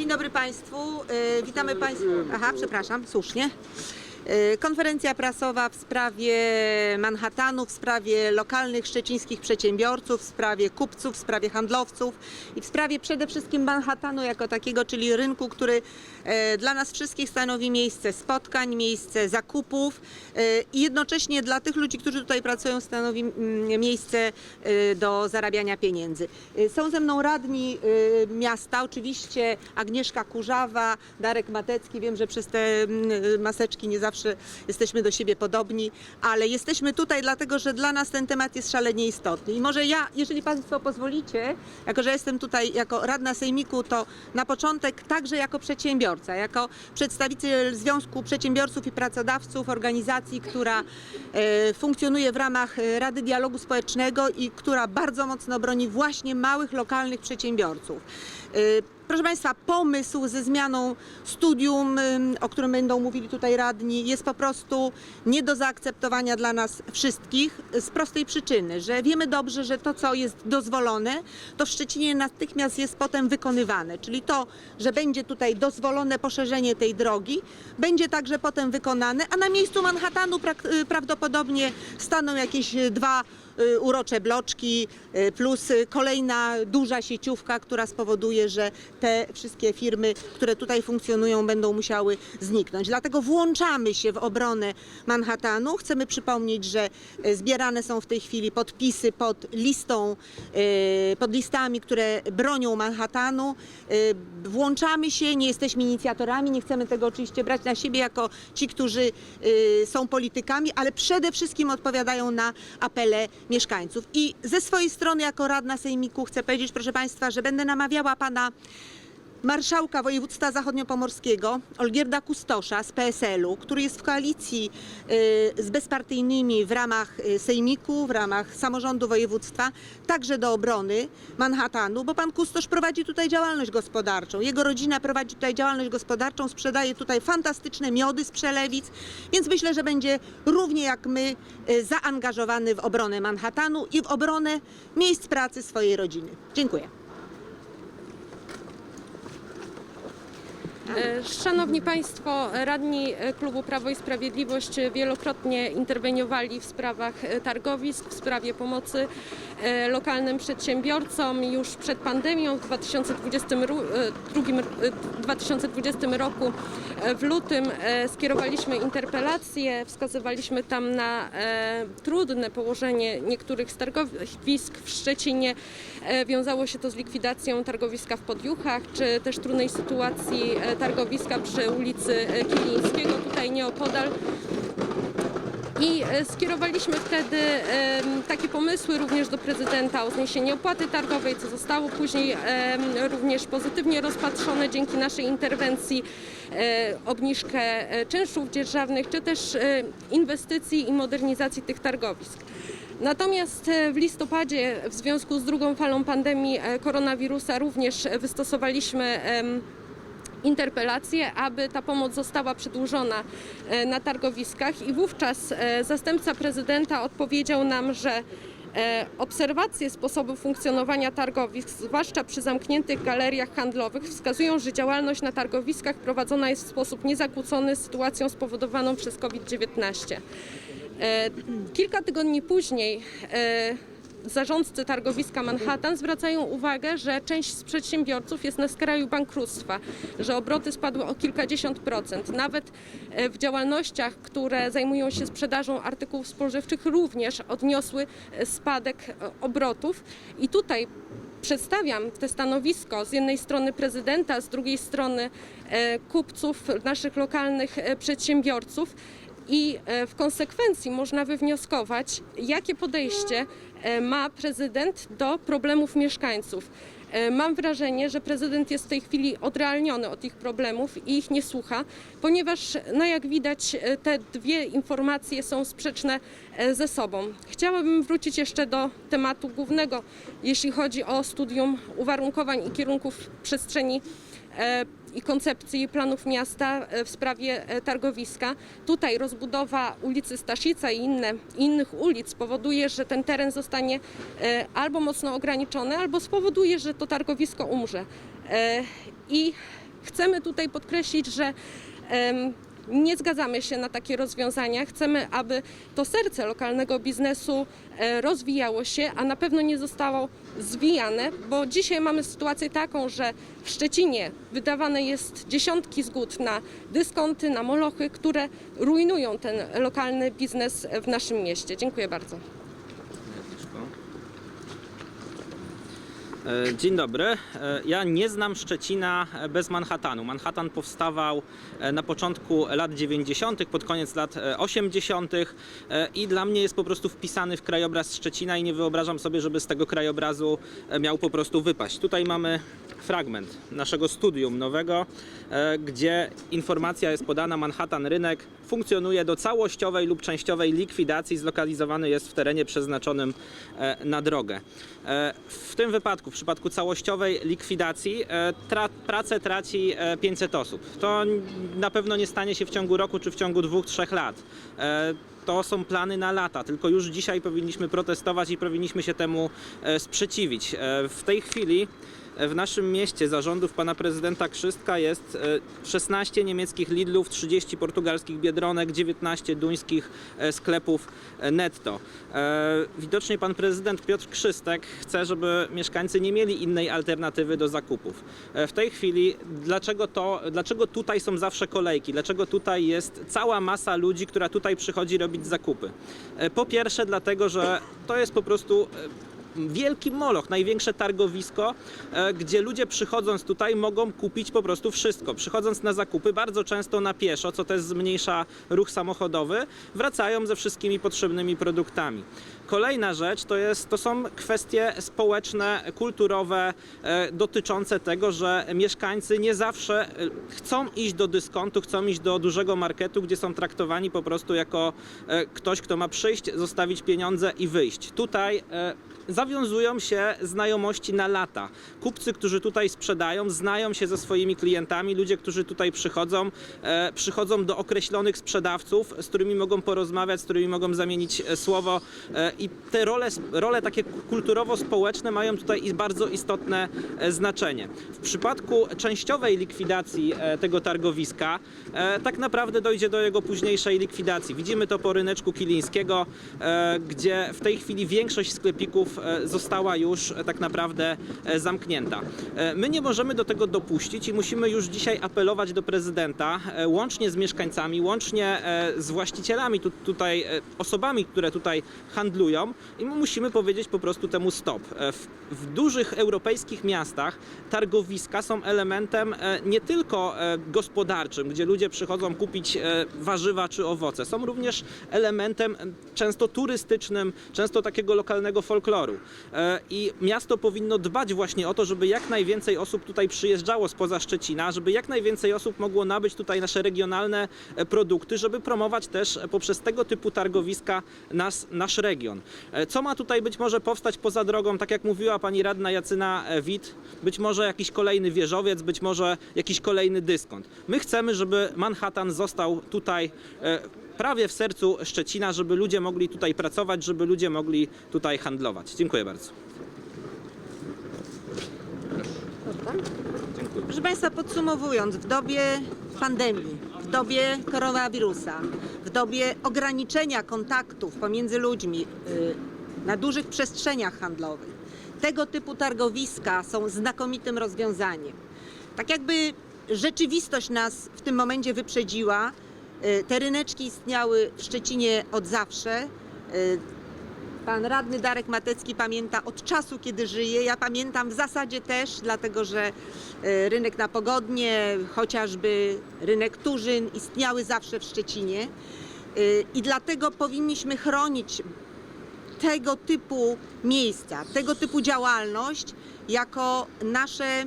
Dzień dobry Państwu. E, Witamy Państwa. Aha, przepraszam, słusznie. E, Konferencja prasowa w sprawie Manhattanu, w sprawie lokalnych szczecińskich przedsiębiorców, w sprawie kupców, w sprawie handlowców i w sprawie przede wszystkim Manhattanu jako takiego, czyli rynku, który e, dla nas wszystkich stanowi miejsce spotkań, miejsce zakupów e, i jednocześnie dla tych ludzi, którzy tutaj pracują, stanowi mm, miejsce do zarabiania pieniędzy. Są ze mną radni miasta, oczywiście Agnieszka Kurzawa, Darek Matecki. Wiem, że przez te mm, maseczki nie zawsze jesteśmy do siebie podobni, ale jesteśmy tutaj dlatego, że dla nas ten temat jest szalenie istotny. I może ja, jeżeli Państwo pozwolicie, jako że jestem tutaj jako radna sejmiku, to na początek także jako przedsiębiorca, jako przedstawiciel Związku Przedsiębiorców i Pracodawców, organizacji, która e, funkcjonuje w ramach e, Rady Dialogu Społecznego i która bardzo mocno broni właśnie małych, lokalnych przedsiębiorców. E, Proszę Państwa, pomysł ze zmianą studium, o którym będą mówili tutaj radni, jest po prostu nie do zaakceptowania dla nas wszystkich z prostej przyczyny, że wiemy dobrze, że to, co jest dozwolone, to w Szczecinie natychmiast jest potem wykonywane. Czyli to, że będzie tutaj dozwolone poszerzenie tej drogi, będzie także potem wykonane, a na miejscu Manhattanu y, prawdopodobnie staną jakieś y, dwa y, urocze bloczki y, plus y, kolejna duża sieciówka, która spowoduje, że te wszystkie firmy, które tutaj funkcjonują, będą musiały zniknąć. Dlatego włączamy się w obronę Manhattanu. Chcemy przypomnieć, że y, zbierane są w tej chwili podpisy pod listą, y, pod listami, które bronią Manhattanu. Y, Włączamy się, nie jesteśmy inicjatorami, nie chcemy tego oczywiście brać na siebie jako ci, którzy y, są politykami, ale przede wszystkim odpowiadają na apele mieszkańców. I ze swojej strony, jako radna Sejmiku, chcę powiedzieć, proszę Państwa, że będę namawiała pana marszałka województwa zachodniopomorskiego Olgierda Kustosza z PSL-u, który jest w koalicji y, z bezpartyjnymi w ramach y, sejmiku, w ramach samorządu województwa, także do obrony Manhattanu, bo pan Kustosz prowadzi tutaj działalność gospodarczą. Jego rodzina prowadzi tutaj działalność gospodarczą, sprzedaje tutaj fantastyczne miody z przelewic, więc myślę, że będzie równie jak my y, zaangażowany w obronę Manhattanu i w obronę miejsc pracy swojej rodziny. Dziękuję. Szanowni Państwo, radni e, klubu Prawo i Sprawiedliwość wielokrotnie interweniowali w sprawach e, targowisk, w sprawie pomocy e, lokalnym przedsiębiorcom już przed pandemią w 2020, ru- e, drugim- e, 2020 roku. E, W lutym e, skierowaliśmy interpelację, wskazywaliśmy tam na e, trudne położenie niektórych z targowisk w Szczecinie. E, Wiązało się to z likwidacją targowiska w Podjuchach, czy też trudnej sytuacji e, targowiska przy ulicy Kilińskiego, tutaj nieopodal. I e, skierowaliśmy wtedy takie pomysły również do prezydenta o zniesienie opłaty targowej, co zostało później również pozytywnie rozpatrzone dzięki naszej interwencji, e, obniżkę e, czynszów dzierżawnych, czy też inwestycji i modernizacji tych targowisk. Natomiast w listopadzie w związku z drugą falą pandemii koronawirusa również wystosowaliśmy interpelację, aby ta pomoc została przedłużona e, na targowiskach i wówczas e, zastępca prezydenta odpowiedział nam, że e, obserwacje sposobu funkcjonowania targowisk, zwłaszcza przy zamkniętych galeriach handlowych, wskazują, że działalność na targowiskach prowadzona jest w sposób niezakłócony sytuacją spowodowaną przez COVID-19. E, Kilka tygodni później zarządcy targowiska Manhattan zwracają uwagę, że część z przedsiębiorców jest na skraju bankructwa, że obroty spadły o kilkadziesiąt procent. Nawet e, w działalnościach, które zajmują się sprzedażą artykułów spożywczych również odniosły e, spadek e, obrotów. I tutaj przedstawiam te stanowisko z jednej strony prezydenta, z drugiej strony kupców, naszych lokalnych przedsiębiorców. I w konsekwencji można wywnioskować, jakie podejście ma prezydent do problemów mieszkańców. E, Mam wrażenie, że prezydent jest w tej chwili odrealniony od ich problemów i ich nie słucha, ponieważ, no jak widać, e, te dwie informacje są sprzeczne e, ze sobą. Chciałabym wrócić jeszcze do tematu głównego, jeśli chodzi o studium uwarunkowań i kierunków przestrzeni e, i koncepcji planów miasta e, w sprawie e, targowiska. Tutaj rozbudowa ulicy Staszica i inne, innych ulic spowoduje, że ten teren zostanie e, albo mocno ograniczony, albo spowoduje, że to targowisko umrze. I chcemy tutaj podkreślić, że nie zgadzamy się na takie rozwiązania. Chcemy, aby to serce lokalnego biznesu e, rozwijało się, a na pewno nie zostało zwijane, bo dzisiaj mamy sytuację taką, że w Szczecinie wydawane jest dziesiątki zgód na dyskonty, na molochy, które rujnują ten lokalny biznes w naszym mieście. Dziękuję bardzo. E, Dzień dobry. E, Ja nie znam Szczecina e, bez Manhattanu. Manhattan powstawał e, na początku lat 90., pod koniec lat e, 80. e, i dla mnie jest po prostu wpisany w krajobraz Szczecina i nie wyobrażam sobie, żeby z tego krajobrazu e, miał po prostu wypaść. Tutaj mamy fragment naszego studium nowego, e, gdzie informacja jest podana Manhattan Rynek funkcjonuje do całościowej lub częściowej likwidacji, zlokalizowany jest w terenie przeznaczonym e, na drogę. E, W tym wypadku, w przypadku całościowej likwidacji, e, tra pracę traci e, 500 osób. To na pewno nie stanie się w ciągu roku czy w ciągu dwóch, trzech lat. To są plany na lata, tylko już dzisiaj powinniśmy protestować i powinniśmy się temu sprzeciwić. W tej chwili w naszym mieście zarządów pana prezydenta Krzystka jest e, 16 niemieckich Lidlów, 30 portugalskich Biedronek, 19 duńskich e, sklepów e, netto. E, Widocznie pan prezydent Piotr Krzystek chce, żeby mieszkańcy nie mieli innej alternatywy do zakupów. E, W tej chwili dlaczego to, dlaczego tutaj są zawsze kolejki? Dlaczego tutaj jest cała masa ludzi, która tutaj przychodzi robić zakupy? E, Po pierwsze dlatego, że to jest po prostu e, wielki moloch, największe targowisko, e, gdzie ludzie przychodząc tutaj mogą kupić po prostu wszystko. Przychodząc na zakupy, bardzo często na pieszo, co też zmniejsza ruch samochodowy, wracają ze wszystkimi potrzebnymi produktami. Kolejna rzecz to, jest, to są kwestie społeczne, kulturowe, e, dotyczące tego, że mieszkańcy nie zawsze e, chcą iść do dyskontu, chcą iść do dużego marketu, gdzie są traktowani po prostu jako ktoś, kto ma przyjść, zostawić pieniądze i wyjść. Tutaj zawiązują się znajomości na lata. Kupcy, którzy tutaj sprzedają, znają się ze swoimi klientami. Ludzie, którzy tutaj przychodzą, e, przychodzą do określonych sprzedawców, z którymi mogą porozmawiać, z którymi mogą zamienić e, słowo. E, I te role, role takie kulturowo-społeczne mają tutaj bardzo istotne e, znaczenie. W przypadku częściowej likwidacji e, tego targowiska, e, tak naprawdę dojdzie do jego późniejszej likwidacji. Widzimy to po ryneczku Kilińskiego, e, gdzie w tej chwili większość sklepików została już e, tak naprawdę e, zamknięta. E, My nie możemy do tego dopuścić i musimy już dzisiaj apelować do prezydenta, e, łącznie z mieszkańcami, łącznie e, z właścicielami, tu, tutaj, e, osobami, które tutaj handlują i my musimy powiedzieć po prostu temu stop. E, W, w dużych europejskich miastach targowiska są elementem e, nie tylko e, gospodarczym, gdzie ludzie przychodzą kupić e, warzywa czy owoce, są również elementem e, często turystycznym, często takiego lokalnego folkloru. E, I miasto powinno dbać właśnie o to, żeby jak najwięcej osób tutaj przyjeżdżało spoza Szczecina, żeby jak najwięcej osób mogło nabyć tutaj nasze regionalne e, produkty, żeby promować też e, poprzez tego typu targowiska nas, nasz region. Co ma tutaj być może powstać poza drogą, tak jak mówiła pani radna Jacyna Wit, być może jakiś kolejny wieżowiec, być może jakiś kolejny dyskont. My chcemy, żeby Manhattan został tutaj prawie w sercu Szczecina, żeby ludzie mogli tutaj pracować, żeby ludzie mogli tutaj handlować. Dziękuję bardzo. Proszę Państwa, podsumowując, w dobie pandemii, w dobie koronawirusa, w dobie ograniczenia kontaktów pomiędzy ludźmi y, na dużych przestrzeniach handlowych, tego typu targowiska są znakomitym rozwiązaniem. Tak jakby rzeczywistość nas w tym momencie wyprzedziła. Y, Te ryneczki istniały w Szczecinie od zawsze. Y, Pan radny Darek Matecki pamięta od czasu, kiedy żyje. Ja pamiętam w zasadzie też, dlatego że e, rynek na pogodnie, chociażby rynek Turzyn istniały zawsze w Szczecinie. I dlatego powinniśmy chronić tego typu miejsca, tego typu działalność jako nasze,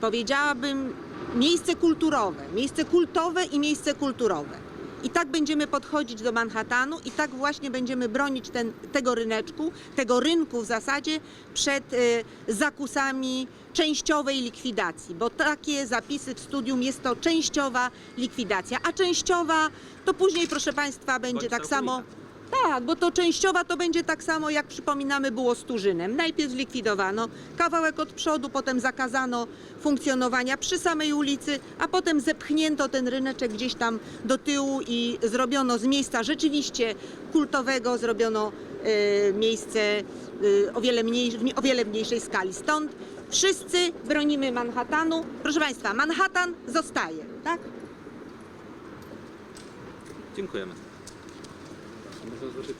powiedziałabym, miejsce kulturowe, miejsce kultowe i miejsce kulturowe. I tak będziemy podchodzić do Manhattanu i tak właśnie będziemy bronić ten, tego ryneczku, tego rynku w zasadzie przed e, zakusami częściowej likwidacji, bo takie zapisy w studium jest to częściowa likwidacja, a częściowa to później, proszę Państwa, będzie tak samo. Tak, bo to częściowa to będzie tak samo, jak przypominamy było z Turzynem. Najpierw zlikwidowano kawałek od przodu, potem zakazano funkcjonowania przy samej ulicy, a potem zepchnięto ten ryneczek gdzieś tam do tyłu i zrobiono z miejsca rzeczywiście kultowego, zrobiono e, miejsce e, o, wiele mniej, o wiele mniejszej skali. Stąd wszyscy bronimy Manhattanu. Proszę Państwa, Manhattan zostaje, tak? Dziękujemy.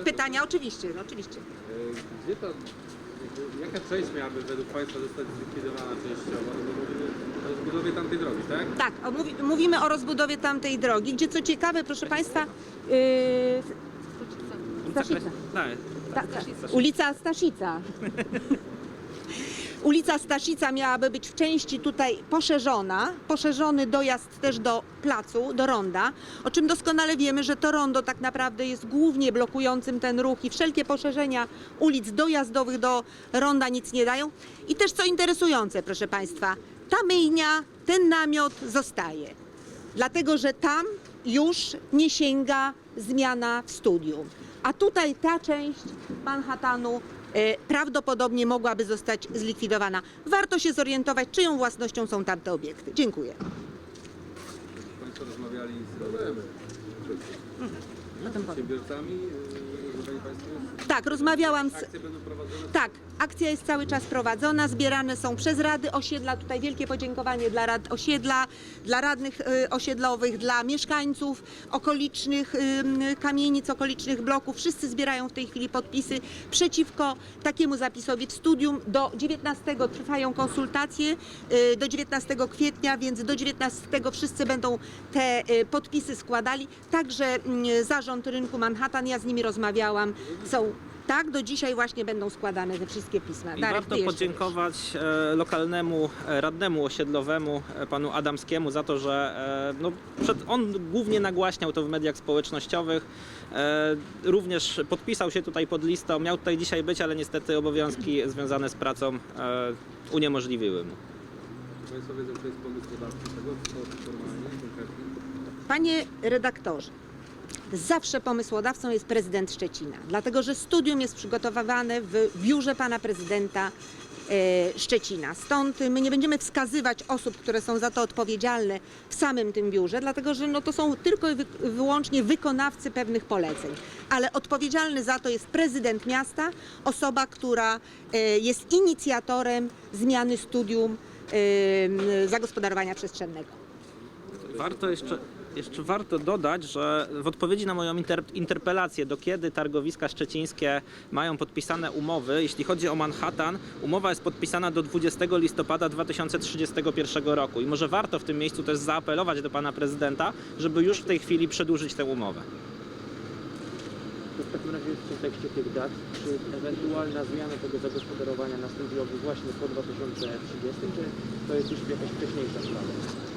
Pytania oczywiście, no oczywiście. E, Gdzie ta, jakby, jaka część miałaby według Państwa zostać zlikwidowana częściowo? No bo mówimy o rozbudowie tamtej drogi, tak? Tak, o, mówi, mówimy o rozbudowie tamtej drogi, gdzie co ciekawe, proszę Państwa, yy, Staszica. Tak. ta, ta, ulica Staszica. Ulica Staszica miałaby być w części tutaj poszerzona, poszerzony dojazd też do placu, do ronda, o czym doskonale wiemy, że to rondo tak naprawdę jest głównie blokującym ten ruch i wszelkie poszerzenia ulic dojazdowych do ronda nic nie dają. I też co interesujące, proszę Państwa, ta myjnia, ten namiot zostaje, dlatego że tam już nie sięga zmiana w studium. A tutaj ta część Manhattanu prawdopodobnie mogłaby zostać zlikwidowana. Warto się zorientować, czyją własnością są tamte obiekty. Dziękuję. Państwo rozmawiali z przedsiębiorcami, e, rozmawiali Państwo? Tak, rozmawiałam z, Akcje będą prowadzone? Tak, akcja jest cały czas prowadzona, zbierane są przez rady osiedla. Tutaj wielkie podziękowanie dla rad osiedla, dla radnych y, osiedlowych, dla mieszkańców okolicznych y, kamienic, okolicznych bloków. Wszyscy zbierają w tej chwili podpisy przeciwko takiemu zapisowi w studium. Do 19 trwają konsultacje, y, do 19 kwietnia, więc do 19 wszyscy będą te y, podpisy składali. Także mm, zarząd rynku Manhattan, ja z nimi rozmawiałam, są tak, do dzisiaj właśnie będą składane te wszystkie pisma. I Darek, warto ty jeszcze podziękować e, lokalnemu e, radnemu osiedlowemu, e, panu Adamskiemu, za to, że e, no, przed, on głównie nagłaśniał to w mediach społecznościowych. E, również podpisał się tutaj pod listą. Miał tutaj dzisiaj być, ale niestety obowiązki związane z pracą e, uniemożliwiły mu. Państwo wiedzą, jest pomysłodawcą tego for- formalnie, konkretnie? Panie redaktorze, zawsze pomysłodawcą jest prezydent Szczecina, dlatego że studium jest przygotowywane w biurze pana prezydenta e, Szczecina. Stąd my nie będziemy wskazywać osób, które są za to odpowiedzialne w samym tym biurze, dlatego że no to są tylko i wy, wyłącznie wykonawcy pewnych poleceń. Ale odpowiedzialny za to jest prezydent miasta, osoba, która e, jest inicjatorem zmiany studium e, zagospodarowania przestrzennego. Warto jeszcze, jeszcze warto dodać, że w odpowiedzi na moją inter, interpelację, do kiedy targowiska szczecińskie mają podpisane umowy, jeśli chodzi o Manhattan, umowa jest podpisana do 20 listopada 2031 roku. I może warto w tym miejscu też zaapelować do pana prezydenta, żeby już w tej chwili przedłużyć tę umowę. W takim razie w kontekście tych dat, czy ewentualna zmiana tego zagospodarowania nastąpiłaby właśnie po 2030, czy to jest już jakaś wcześniejsza sprawa?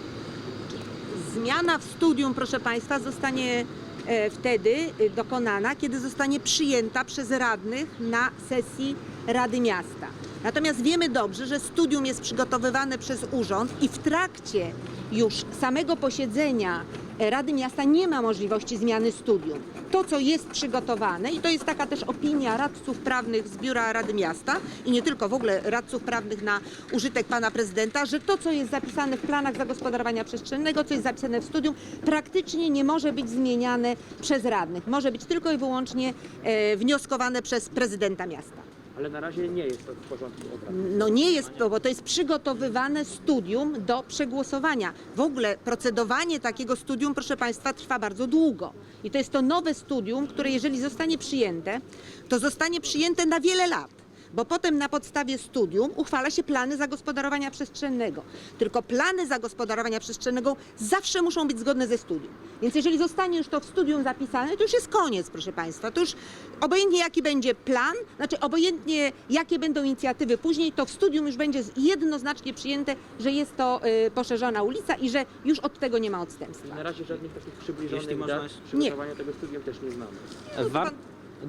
Zmiana w studium, proszę Państwa, zostanie e, wtedy e, dokonana, kiedy zostanie przyjęta przez radnych na sesji Rady Miasta. Natomiast wiemy dobrze, że studium jest przygotowywane przez urząd i w trakcie już samego posiedzenia Rady Miasta nie ma możliwości zmiany studium. To, co jest przygotowane, i to jest taka też opinia radców prawnych z Biura Rady Miasta i nie tylko w ogóle radców prawnych na użytek pana prezydenta, że to, co jest zapisane w planach zagospodarowania przestrzennego, co jest zapisane w studium, praktycznie nie może być zmieniane przez radnych. Może być tylko i wyłącznie e, wnioskowane przez prezydenta miasta. Ale na razie nie jest to w porządku obrad. No nie jest to, bo to jest przygotowywane studium do przegłosowania. W ogóle procedowanie takiego studium, proszę Państwa, trwa bardzo długo. I to jest to nowe studium, które jeżeli zostanie przyjęte, to zostanie przyjęte na wiele lat. Bo potem na podstawie studium uchwala się plany zagospodarowania przestrzennego. Tylko plany zagospodarowania przestrzennego zawsze muszą być zgodne ze studium. Więc jeżeli zostanie już to w studium zapisane, to już jest koniec, proszę Państwa. To już obojętnie jaki będzie plan, znaczy obojętnie jakie będą inicjatywy później, to w studium już będzie jednoznacznie przyjęte, że jest to y, poszerzona ulica i że już od tego nie ma odstępstwa. Na razie żadnych takich Jeśli przybliżonych można dat przygotowania tego studium też nie znamy. War,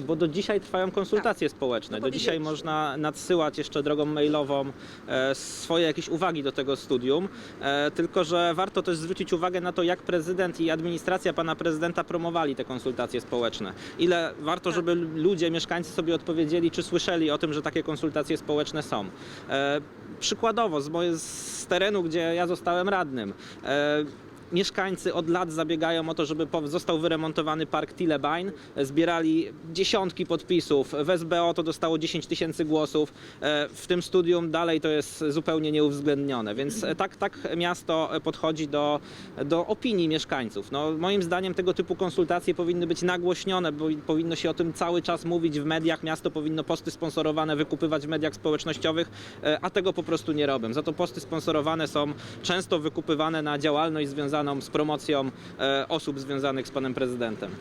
bo do dzisiaj trwają konsultacje społeczne. No Do dzisiaj można nadsyłać jeszcze drogą mailową e, swoje jakieś uwagi do tego studium. E, tylko, że warto też zwrócić uwagę na to, jak prezydent i administracja pana prezydenta promowali te konsultacje społeczne. Ile warto, żeby ludzie, mieszkańcy sobie odpowiedzieli, czy słyszeli o tym, że takie konsultacje społeczne są. E, przykładowo, z, moje, z terenu, gdzie ja zostałem radnym. E, Mieszkańcy od lat zabiegają o to, żeby został wyremontowany park Tilebain. Zbierali dziesiątki podpisów. W SBO to dostało 10 tysięcy głosów. E, W tym studium dalej to jest zupełnie nieuwzględnione. Więc e, tak, tak miasto podchodzi do, do opinii mieszkańców. No, moim zdaniem tego typu konsultacje powinny być nagłośnione, bo powinno się o tym cały czas mówić w mediach. Miasto powinno posty sponsorowane wykupywać w mediach społecznościowych, e, a tego po prostu nie robią. Za to posty sponsorowane są często wykupywane na działalność związaną z promocją e, osób związanych z panem prezydentem.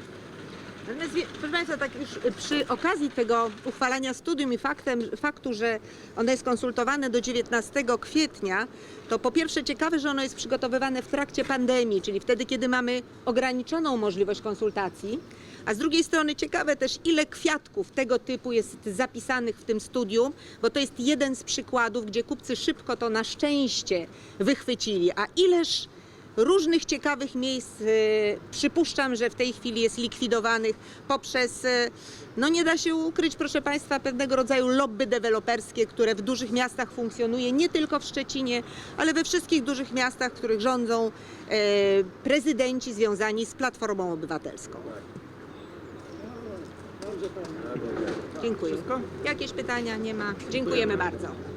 Natomiast, proszę Państwa, tak już przy okazji tego uchwalania studium i faktem, faktu, że ono jest konsultowane do 19 kwietnia, to po pierwsze ciekawe, że ono jest przygotowywane w trakcie pandemii, czyli wtedy, kiedy mamy ograniczoną możliwość konsultacji, a z drugiej strony ciekawe też, ile kwiatków tego typu jest zapisanych w tym studium, bo to jest jeden z przykładów, gdzie kupcy szybko to na szczęście wychwycili, a ileż różnych ciekawych miejsc. e, Przypuszczam, że w tej chwili jest likwidowanych poprzez, e, no nie da się ukryć, proszę Państwa, pewnego rodzaju lobby deweloperskie, które w dużych miastach funkcjonuje, nie tylko w Szczecinie, ale we wszystkich dużych miastach, w których rządzą e, prezydenci związani z Platformą Obywatelską. Dziękuję. Jakieś pytania? Nie ma. Dziękujemy bardzo.